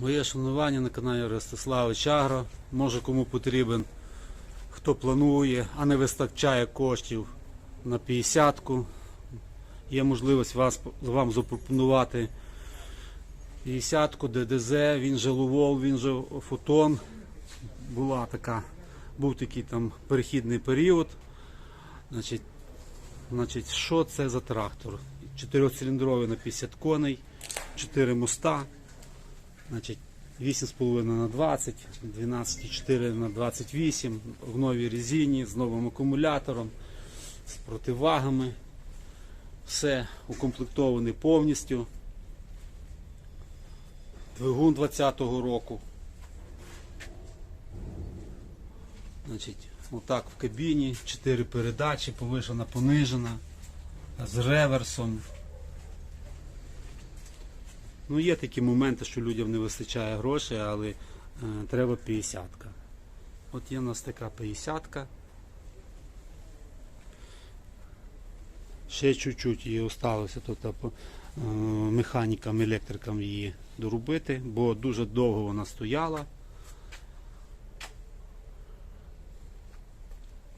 Моє шанування на каналі Ростиславич Агро. Може кому потрібен, хто планує, а не вистачає коштів на 50-ку. Є можливість вас, вам запропонувати 50-ку ДДЗ, він же Лувол, він же Фотон. Була така, був такий там перехідний період. Значить, значить, що це за трактор? Чотирьохциліндровий на 50 коней, 4 моста. Значить, 8,5 на 20, 12,4 на 28 в новій резині з новим акумулятором, з противагами. Все укомплектований повністю. Двигун 20-го року. Значить, отак в кабіні, 4 передачі, повишена, понижена, з реверсом. Ну, є такі моменти, що людям не вистачає грошей, але е, треба 50-ка. От є у нас така 50-ка. Ще чуть-чуть її осталося по- е, механікам, електрикам її доробити, бо дуже довго вона стояла.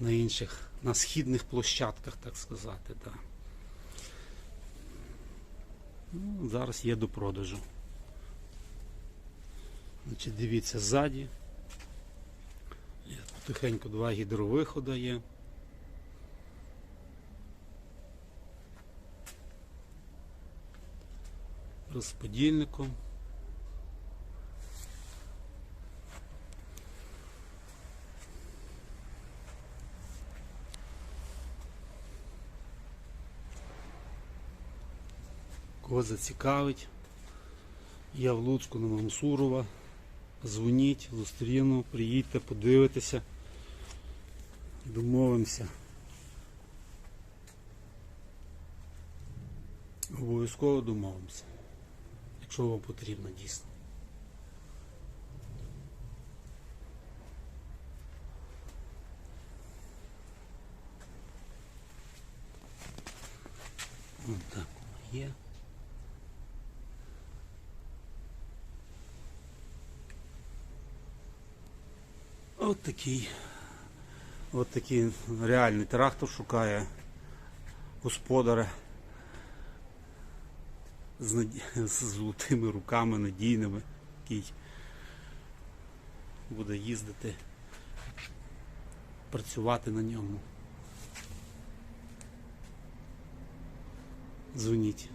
На інших, на східних площадках, так сказати. Да. Ну, зараз є до продажу. Значить, дивіться ззаді. Тихенько два гідровихода є. Розподільником. Кого зацікавить. Я в Луцьку на Мамсурова. Дзвоніть, зустріну, приїдьте, подивитеся. Домовимося. Обов'язково домовимося. Якщо вам потрібно дійсно. Ось так воно є. От такий, от такий реальний трактор шукає господаря з, наді- з золотими руками надійними, який буде їздити, працювати на ньому. Дзвоніть.